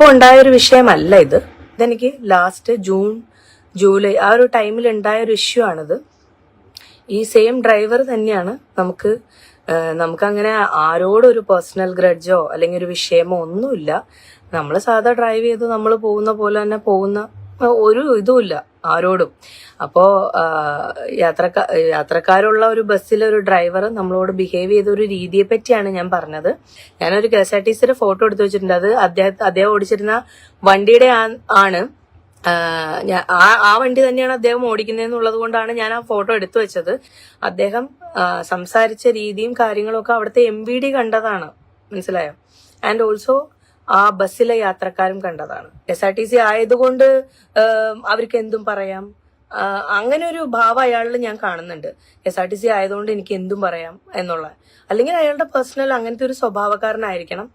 ഇപ്പോൾ ഉണ്ടായ ഒരു വിഷയമല്ല ഇത്. ഇതെനിക്ക് ലാസ്റ്റ് ജൂൺ ജൂലൈ ആ ഒരു ടൈമിൽ ഉണ്ടായ ഒരു ഇഷ്യൂ ആണിത്. ഈ സെയിം ഡ്രൈവർ തന്നെയാണ് നമുക്ക് നമുക്കങ്ങനെ ആരോടും ഒരു പേഴ്സണൽ ഗ്രഡ്ജോ അല്ലെങ്കിൽ ഒരു വിഷയമോ ഒന്നുമില്ല. നമ്മൾ സാധാ ഡ്രൈവ് ചെയ്ത് നമ്മൾ പോകുന്ന പോലെ തന്നെ പോകുന്ന ഒരു ഇതുമില്ല ആരോടും. അപ്പോ യാത്രക്കാ യാത്രക്കാരുള്ള ഒരു ബസ്സിലെ ഒരു ഡ്രൈവർ നമ്മളോട് ബിഹേവ് ചെയ്ത ഒരു രീതിയെ പറ്റിയാണ് ഞാൻ പറഞ്ഞത്. ഞാനൊരു കെ എസ് ആർ ടി സിയുടെ ഫോട്ടോ എടുത്തു വെച്ചിട്ടുണ്ട്. അത് അദ്ദേഹം അദ്ദേഹം ഓടിച്ചിരുന്ന വണ്ടിയുടെ ആണ്. ആ ആ വണ്ടി തന്നെയാണ് അദ്ദേഹം ഓടിക്കുന്നതെന്നുള്ളത് കൊണ്ടാണ് ഞാൻ ആ ഫോട്ടോ എടുത്തു വെച്ചത്. അദ്ദേഹം സംസാരിച്ച രീതിയും കാര്യങ്ങളും ഒക്കെ അവിടുത്തെ എം ഡി കണ്ടതാണ്. മനസ്സിലായോ? ആൻഡ് ഓൾസോ ആ ബസ്സിലെ യാത്രക്കാരും കണ്ടതാണ്. എസ് ആർ ടി സി ആയതുകൊണ്ട് അവർക്ക് എന്തും പറയാം. അങ്ങനെ ഒരു ഭാവം അയാളിൽ ഞാൻ കാണുന്നുണ്ട്. എസ് ആർ ടി സി ആയതുകൊണ്ട് എനിക്ക് എന്തും പറയാം എന്നുള്ള. അല്ലെങ്കിൽ അയാളുടെ പേഴ്സണൽ അങ്ങനത്തെ ഒരു സ്വഭാവക്കാരനായിരിക്കണം.